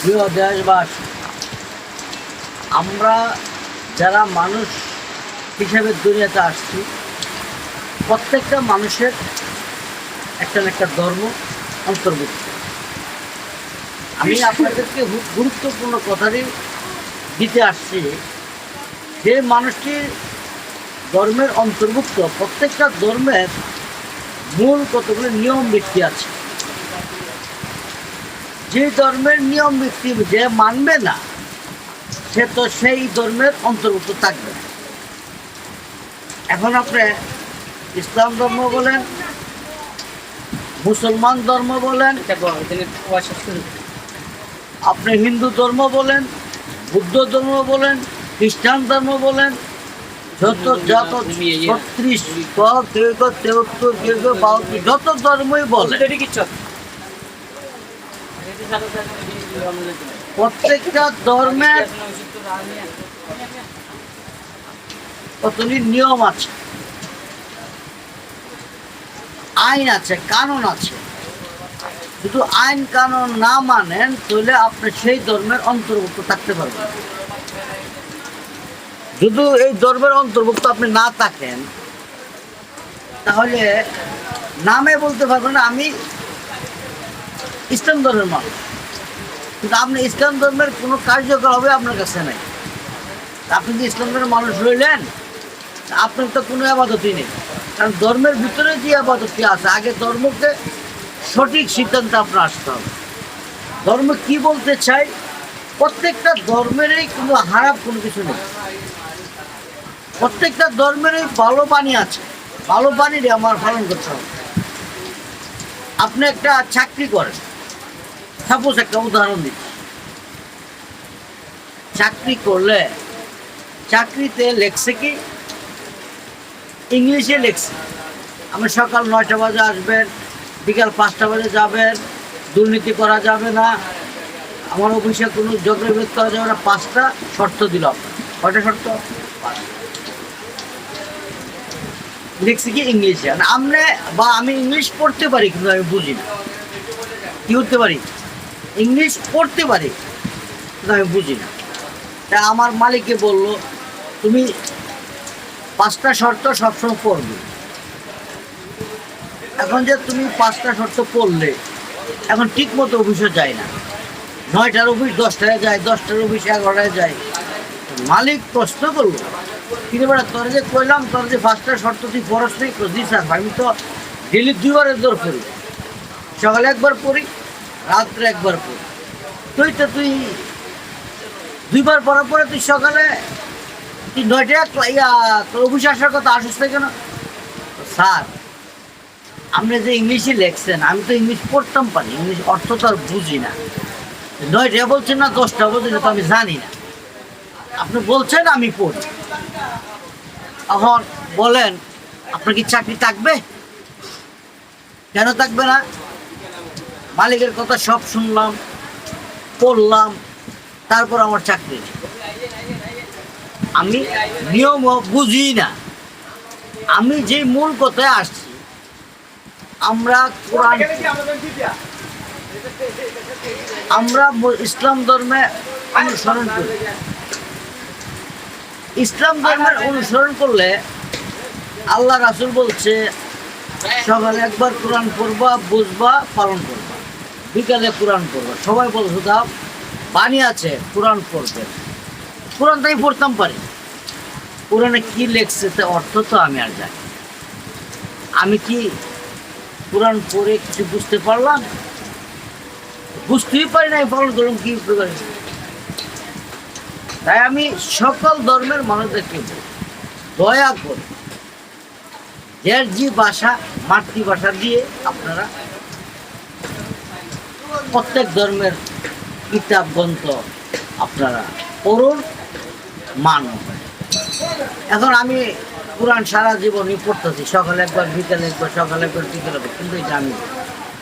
প্রিয় দেশবাসী আমরা যারা মানুষ হিসেবে দুনিয়াতে আসছি, প্রত্যেকটা মানুষের একটা না একটা ধর্ম অন্তর্ভুক্ত। আমি আপনাদেরকে গুরুত্বপূর্ণ কথাটি দিতে আসছি, যে মানুষটি ধর্মের অন্তর্ভুক্ত, প্রত্যেকটা ধর্মের মূল কতগুলো নিয়ম ব্যক্তি আছে যে ধর্মের নিয়ম ভিত্তি যে মানবে না সে তো সেই ধর্মের অন্তর্ভুক্ত থাকবে না। এখন আপনি ইসলাম ধর্ম বলেন মুসলমান ধর্ম বলেন আপনি হিন্দু ধর্ম বলেন বুদ্ধ ধর্ম বলেন খ্রিস্টান ধর্ম বলেন যত যত ছত্রিশ তেহত্তর বাহাত্তর যত ধর্মই বলেন। প্রত্যেকটা ধর্মের নিয়ম আছে? আইন আছে, কানুন আছে। শুধু আইন, কানুন না মানেন, তাহলে আপনি সেই ধর্মের অন্তর্ভুক্ত থাকতে পারবেন। যদি এই ধর্মের অন্তর্ভুক্ত আপনি না থাকেন, তাহলে নামে বলতে পারবেন, আমি ইসলাম ধর্মের মানুষ কিন্তু আপনি ইসলাম ধর্মের কোনো কার্যকর হবে আপনার কাছে নাই। আপনি যে ইসলাম ধর্মের মানুষ রইলেন, আপনার তো কোনো আবাদতই নেই। কারণ ধর্মের ভিতরে যে আবাদতটি আছে, আগে ধর্মকে সঠিক সিদ্ধান্তে আপনার আসতে হবে। ধর্ম কি বলতে চাই? প্রত্যেকটা ধর্মেরই কোনো খারাপ কোনো কিছু নেই। প্রত্যেকটা ধর্মেরই ভালো বাণী আছে। ভালো বাণীরে আমার পালন করতে হবে। আপনি একটা চাকরি করেন। সাপোজ একটা উদাহরণ দিচ্ছি চাকরি করলে, চাকরিতে লেখছে কি? ইংলিশে লেখছে। আপনি সকাল নয়টা বাজে আসবেন, বিকাল পাঁচটা বাজে যাবেন, দুর্নীতি করা যাবে না। আমার অফিসে কোনো যোগ্যবিদ করা যাবে না। পাঁচটা শর্ত দিল আপনার কয়টা শর্ত। লিখছি কি? ইংলিশে। আমরা বা আমি ইংলিশ পড়তে পারি, কিন্তু আমি বুঝি না। কি করতে পারি? ইংলিশ পড়তে পারি, কিন্তু আমি বুঝি না। তা আমার মালিককে বলল, তুমি পাঁচটা শর্ত সবসময় পড়বে। এখন যে তুমি পাঁচটা শর্ত পড়লে, এখন ঠিক মতো অফিসে যায় না। নয়টার অফিস, দশটায় যায়, দশটার অফিস, এগারোটায় যায়। মালিক প্রশ্ন করল কিন্তু বেড়া, তোর যে কইলাম, তোর যে পাঁচটা শর্ত তুই পড়াস নেই জি আমি তো ডেলি দুইবারের দর পড়ি সকালে একবার পড়ি রাত্রে একবার পড়ি। তুই তো তুই দুইবার পড়ার পরে তুই সকালে তুই নয়টা ইয়া অফিসে আসার কথা আসিস না কেন? স্যার, আপনি যে ইংলিশে লেখছেন, আমি তো ইংলিশ পড়তাম পারি, ইংলিশ অর্থ তো আর বুঝি না। নয়টা বলছেন না দশটা বলছেন তো আমি জানি না। আপনি বলছেন, আমি পড়ি। এখন বলেন, আপনার কি চাকরি থাকবে? কেন থাকবে না? মালিকের কথা সব শুনলাম, পড়লাম, তারপর আমার চাকরি। আমি নিয়ম বুঝি না। আমি যে মূল কথায় আসছি, আমরা কোরআন আমরা ইসলাম ধর্মে অনুসরণ করি। ইসলাম ধর্মের অনুসরণ করলে আল্লাহ রাসুল বলছে, সকালে একবার কোরআন পড়বা, বুঝবা, পালন করবা। বিকালে কোরআন পড়বা। সবাই বলছে দাও বাণী আছে কোরআন পড়বে। কোরআন তাই পড়তাম পারি। কোরআনে কি লেখছে তা অর্থ তো আমি আর জানি আমি কি কোরআন পড়ে কিছু বুঝতে পারলাম? বুঝতেই পারি না পালন করলাম কি করে তাই আমি সকল ধর্মের মানুষদেরকে বলি, দয়া করে যার যে ভাষা মাতৃভাষা দিয়ে আপনারা প্রত্যেক ধর্মের কিতাব, গ্রন্থ আপনারা পড়ুন, মানুন। এখন আমি কোরআন সারা জীবনই পড়তেছি, সকালে একবার, বিকালে একবার, সকালে একবার, বিকালে একবার, কিন্তু এটা আমি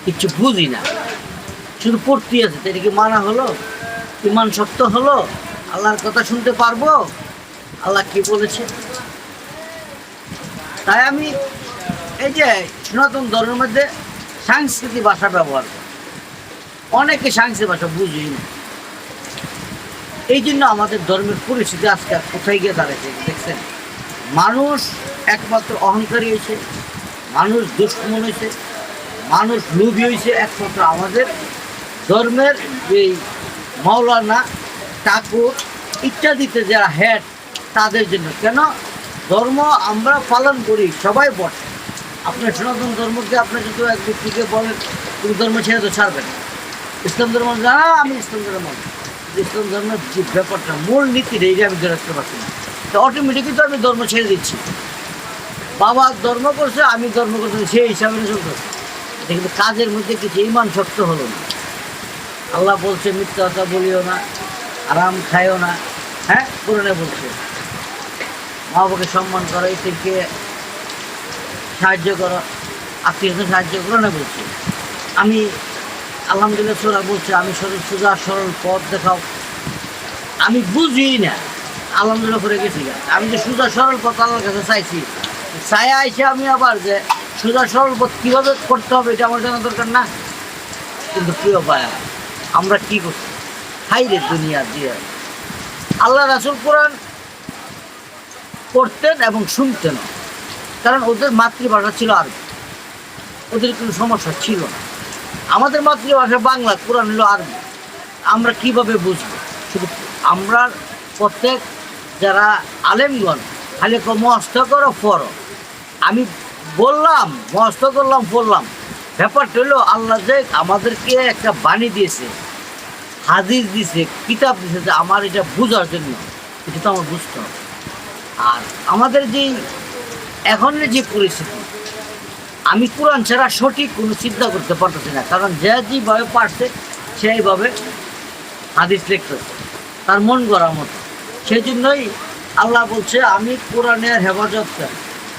কিছু বুঝি না। শুধু পড়তে আছে এটা কি মানা হলো? ইমান সত্য হলো? আল্লাহর কথা শুনতে পারব? আল্লাহ কি বলেছে? তাই আমি এই যে সনাতন ধর্মের মধ্যে সাংস্কৃতিক ভাষা ব্যবহার করি। অনেকে সাংস্কৃতিক ভাষা বুঝি না। এই জন্য আমাদের ধর্মের পরিস্থিতি আজকে কোথায় গিয়ে দাঁড়াচ্ছে দেখছেন? মানুষ একমাত্র অহংকারী হয়েছে, মানুষ দুশ্মন হয়েছে, মানুষ লোভী হয়েছে একমাত্র আমাদের ধর্মের এই মাওলানা, ঠাকুর ইত্যাদিতে যারা হেড তাদের জন্য। কেন? ধর্ম আমরা পালন করি, সবাই বটে। আপনার সনাতন ধর্মকে আপনার যদি এক ব্যক্তিকে বলেন তুমি ধর্ম ছেড়ে তো ছাড়বেন ইসলাম ধর্ম না, আমি ইসলাম ধর্ম। ইসলাম ধর্মের যে ব্যাপারটা, মূল নীতি এইটা আমি ধরে রাখতে পারছি না। তো অটোমেটিকই তো আমি ধর্ম ছেড়ে দিচ্ছি। বাবা ধর্ম করছে, আমি ধর্ম করছি সেই হিসাবে চলতে কিন্তু কাজের মধ্যে কিছু ইমান শক্ত হলো না। আল্লাহ বলছে, মিথ্যা কথা বলিও না, আরাম খাইও না। হ্যাঁ কোরআনে বলছে মা বাবাকে সম্মান করো, এদেরকে সাহায্য করো। আত্মীয়কে সাহায্য করো না বলছে। আমি আলহামদুলিল্লাহ সোরা বলছে, আমি সরল সোজা, সরল পথ দেখাও। আমি বুঝি না, আলহামদুলিল্লাহ করে গেছি আমি যে সোজা, সরল পথ আল্লাহর কাছে চাইছি, চায়া আইসে আমি আবার যে সোজা, সরল পথ কীভাবে করতে হবে এটা আমার জানা দরকার না। কিন্তু প্রিয় পায়া আমরা কি করছি? হাই রে দুনিয়া দিয়ে। আল্লাহ রাসুল কোরআন পড়তেন এবং শুনতেন। কারণ ওদের মাতৃভাষা ছিল আরবি। ওদের কোনো সমস্যা ছিল না। আমাদের মাতৃভাষা বাংলা, কোরআন হলো আরবি। আমরা কীভাবে বুঝব? শুধু আমরা প্রত্যেক যারা আলেমগণ, খালি মস্ত করো ফরো আমি বললাম, মস্ত করলাম, পড়লাম। ব্যাপারটা হলো, আল্লাহ যে আমাদেরকে একটা বাণী দিয়েছে, হাদিস দিছে কিতাব দিছে যে আমার এটা বোঝার জন্য, এটা তো আমার বুঝতে হবে। আর আমাদের যে এখনের যে পরিস্থিতি আমি কোরআন ছাড়া সঠিক কোনো চিন্তা করতে পারতেছি না। কারণ যে যেভাবে পারছে, সেইভাবে হাদিস লিখতেছে তার মন গড়ার মতো। সেই জন্যই আল্লাহ বলছে, আমি কোরআনের হেফাজত করি।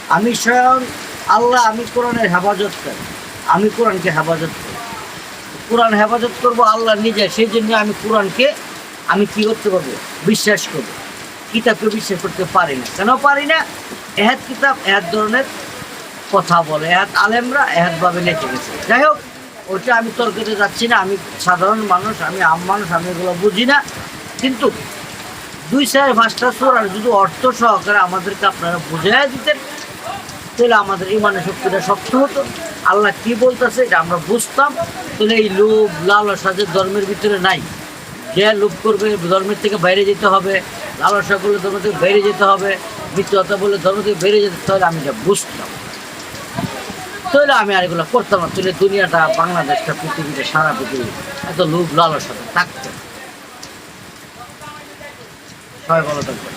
আমি স্বয়ং আল্লাহ, আমি কোরআনের হেফাজত করি। আমি কোরআনকে হেফাজত করি। কোরআন হেফাজত করব আল্লাহ নিজে। সেই জন্য আমি কোরআনকে আমি কী করতে পারব? বিশ্বাস করব। কিতাবকে বিশ্বাস করতে পারি না। কেন পারি না? এহাত কিতাব এহাত ধরনের কথা বলে এহাত আলেমরা এহাতভাবে লিখে গেছে। যাই হোক, ওটা আমি তর্কতে যাচ্ছি না, আমি সাধারণ মানুষ, আমি আম মানুষ, আমি এগুলো বুঝি না। কিন্তু দুই চার পাঁচটা সুর আর যদি অর্থ সহকারে আমাদেরকে আপনারা বুঝাই দিতেন, তাহলে আমাদের ইমানের শক্তিটা শক্ত হতো। আল্লাহ কি বলতেছে এটা আমরা বুঝতাম। তাহলে এই লোভ, লালসা যে ধর্মের ভিতরে নাই, যে লোভ করবে ধর্মের থেকে বাইরে যেতে হবে, লালসা করলে ধর্ম থেকে বাইরে যেতে হবে মিথ্যতা বলে ধর্ম থেকে বেরিয়ে যেতে তাহলে আমি এটা বুঝতাম। তাহলে আমি আর এগুলো করতাম না। তুলে দুনিয়াটা, বাংলাদেশটা পৃথিবীতে সারা পৃথিবী এত লোভ লালসা থাকতো। সবাই ভালো থাকবে